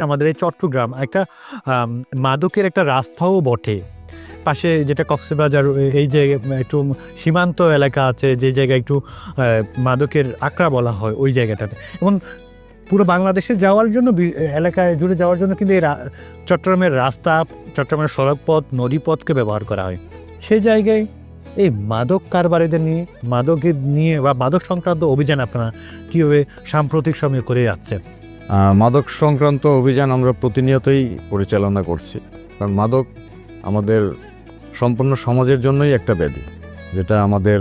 আমাদের এই চট্টগ্রাম একটা মাদকের একটা রাস্তাও বটে। পাশে যেটা কক্সবাজার এই যে একটু সীমান্ত এলাকা আছে যে জায়গায় একটু মাদকের আকড়া বলা হয় ওই জায়গাটাতে। এবং পুরো বাংলাদেশে যাওয়ার জন্য এলাকায় জুড়ে যাওয়ার জন্য কিন্তু এই চট্টগ্রামের রাস্তা চট্টগ্রামের সড়কপথ নদীপথকে ব্যবহার করা হয়। সেই জায়গায় এই মাদক কারবারিদের নিয়ে মাদকের নিয়ে বা মাদক সংক্রান্ত অভিযান আপনারা কীভাবে সাম্প্রতিক সময়ে করে যাচ্ছেন? আহ, মাদক সংক্রান্ত অভিযান আমরা প্রতিনিয়তই পরিচালনা করছি। কারণ মাদক আমাদের সম্পূর্ণ সমাজের জন্যই একটা ব্যাধি, যেটা আমাদের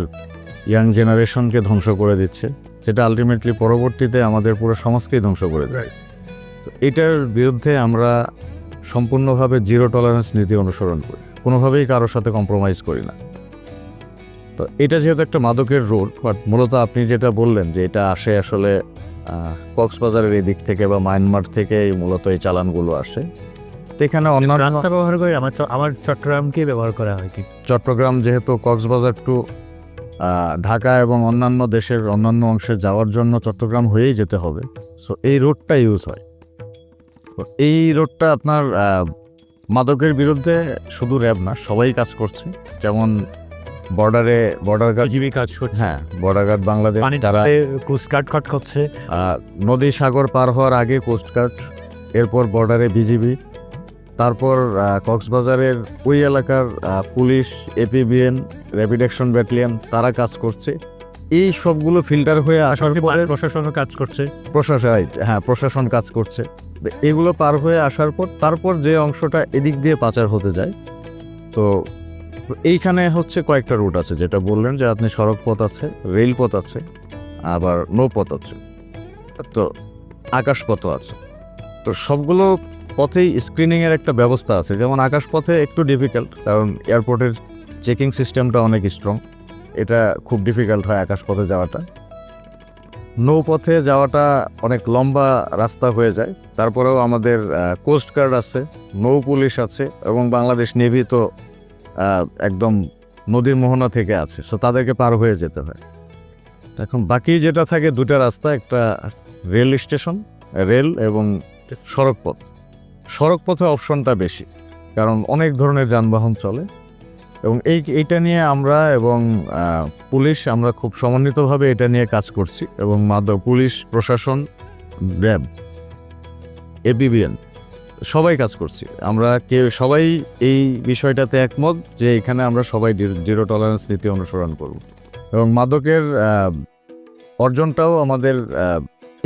ইয়াং জেনারেশনকে ধ্বংস করে দিচ্ছে, যেটা আলটিমেটলি পরবর্তীতে আমাদের পুরো সমাজকেই ধ্বংস করে দেয়। তো এটার বিরুদ্ধে আমরা সম্পূর্ণভাবে জিরো টলারেন্স নীতি অনুসরণ করি, কোনোভাবেই কারোর সাথে কম্প্রোমাইজ করি না। তো এটা যেহেতু একটা মাদকের রোড বাট মূলত আপনি যেটা বললেন যে এটা আসে আসলে কক্সবাজারের এদিক থেকে বা মায়ানমার থেকে মূলত এই চালানগুলো আসে। তো এখানে অন্যান্য রাস্তা ব্যবহার করে আমার আমার চট্টগ্রামকে ব্যবহার করা হয় কি? চট্টগ্রাম যেহেতু কক্সবাজার টু ঢাকা এবং অন্যান্য দেশের অন্যান্য অংশে যাওয়ার জন্য চট্টগ্রাম হয়েই যেতে হবে। সো এই রোডটা ইউজ হয়। তো এই রোডটা আপনার মাদকের বিরুদ্ধে শুধু র্যাব না সবাই কাজ করছে। যেমন বর্ডারে বর্ডার গার্ড কাজ করছে। হ্যাঁ বর্ডার গার্ড বাংলাদেশ পানি তারা কুচকাট খট করছে। নদী সাগর পার হওয়ার আগে কোস্টগার্ড এরপর বর্ডারে বিজিবি তারপর কক্সবাজারের ওই এলাকার police APBN rapid action battalion তারা কাজ করছে। এই সবগুলো ফিল্টার হয়ে আসার পরে প্রশাসনও কাজ করছে। প্রশাসন হ্যাঁ প্রশাসন কাজ করছে। এগুলো পার হয়ে আসার পর তারপর যে অংশটা এদিক দিয়ে পাচার হতে যায় তো এইখানে হচ্ছে কয়েকটা রুট আছে, যেটা বললেন যে আপনি সড়ক পথ আছে, রেলপথ আছে, আবার নৌপথ আছে, তো আকাশপথও আছে। তো সবগুলো পথেই স্ক্রিনিংয়ের একটা ব্যবস্থা আছে, যেমন আকাশপথে একটু ডিফিকাল্ট কারণ এয়ারপোর্টের চেকিং সিস্টেমটা অনেক স্ট্রং এটা খুব ডিফিকাল্ট হয় আকাশপথে যাওয়াটা। নৌপথে যাওয়াটা অনেক লম্বা রাস্তা হয়ে যায়, তারপরেও আমাদের কোস্ট গার্ড আছে, নৌ পুলিশ আছে, এবং বাংলাদেশ নেভি তো একদম নদীর মোহনা থেকে আছে। সো তাদেরকে পার হয়ে যেতে হয়। এখন বাকি যেটা থাকে, দুটা রাস্তা, একটা রেল স্টেশন, রেল এবং সড়কপথ। সড়কপথে অপশনটা বেশি, কারণ অনেক ধরনের যানবাহন চলে। এবং এই, এইটা নিয়ে আমরা এবং পুলিশ, আমরা খুব সমন্বিতভাবে এটা নিয়ে কাজ করছি। এবং মাদক, পুলিশ, প্রশাসন, র্যাব এবিবিএন সবাই কাজ করছি। আমরা কেউ, সবাই এই বিষয়টাতে একমত যে এখানে আমরা সবাই জিরো টলারেন্স নীতি অনুসরণ করব। এবং মাদকের অর্জনটাও আমাদের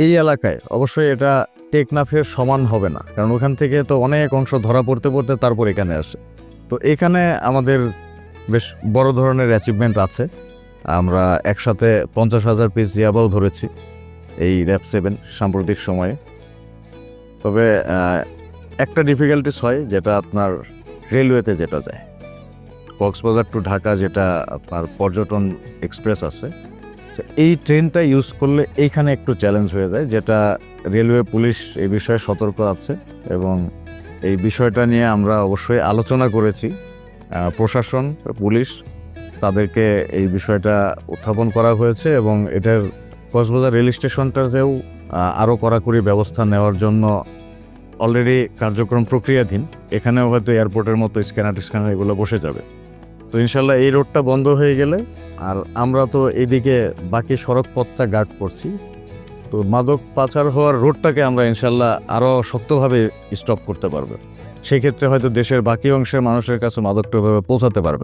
এই এলাকায় অবশ্যই এটা টেকনাফের সমান হবে না। কারণ ওখান থেকে তো অনেক অংশ ধরা পড়তে পড়তে তারপর এখানে আসে। তো এখানে আমাদের বেশ বড় ধরনের অ্যাচিভমেন্ট আছে। আমরা একসাথে পঞ্চাশ হাজার পিস ইয়াবাও ধরেছি এই র্যাপ সেভেন সাম্প্রতিক সময়ে। তবে একটা ডিফিকাল্টিস হয় যেটা আপনার রেলওয়েতে যেটা যায়। কক্সবাজার টু ঢাকা যেটা আপনার পর্যটন এক্সপ্রেস আছে। এই ট্রেনটা ইউজ করলে এইখানে একটু চ্যালেঞ্জ হয়ে যায়, যেটা রেলওয়ে পুলিশ এই বিষয়ে সতর্ক আছে এবং এই বিষয়টা নিয়ে আমরা অবশ্যই আলোচনা করেছি। প্রশাসন, পুলিশ তাদেরকে এই বিষয়টা উত্থাপন করা হয়েছে এবং এটার কক্সবাজার রেল স্টেশনটাতেও আরও কড়াকড়ি ব্যবস্থা নেওয়ার জন্য অলরেডি কার্যক্রম প্রক্রিয়াধীন, এখানেও হয়তো এয়ারপোর্টের মতো স্ক্যানার স্ক্যানার এগুলো বসে যাবে। তো ইনশাল্লাহ এই রোডটা বন্ধ হয়ে গেলে, আর আমরা তো এদিকে বাকি সড়ক পথটা গার্ড করছি। তো মাদক পাচার হওয়ার রোডটাকে আমরা ইনশাল্লাহ আরও শক্তভাবে স্টপ করতে পারব। সেক্ষেত্রে হয়তো দেশের বাকি অংশের মানুষের কাছে মাদকটা ওইভাবে পৌঁছাতে পারবে।